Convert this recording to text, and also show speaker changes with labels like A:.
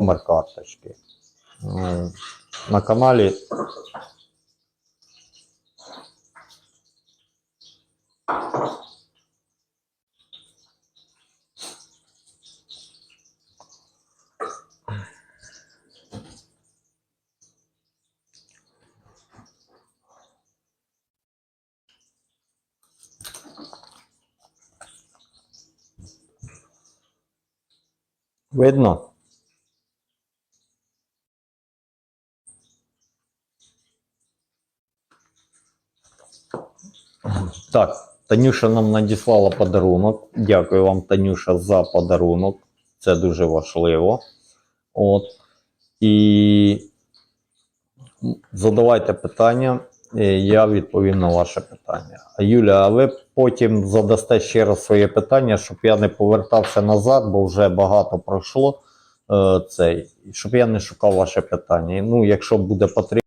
A: номер карточки. На каналі видно? Так, Танюша нам надіслала подарунок. Дякую вам, Танюша, за подарунок. Це дуже важливо. От. І задавайте питання, е, я відповім на ваше питання. А Юля, а ви потім задасте ще раз своє питання, щоб я не повертався назад, бо вже багато пройшло. Е, цей, щоб я не шукав ваше питання. Ну, якщо буде потрібно.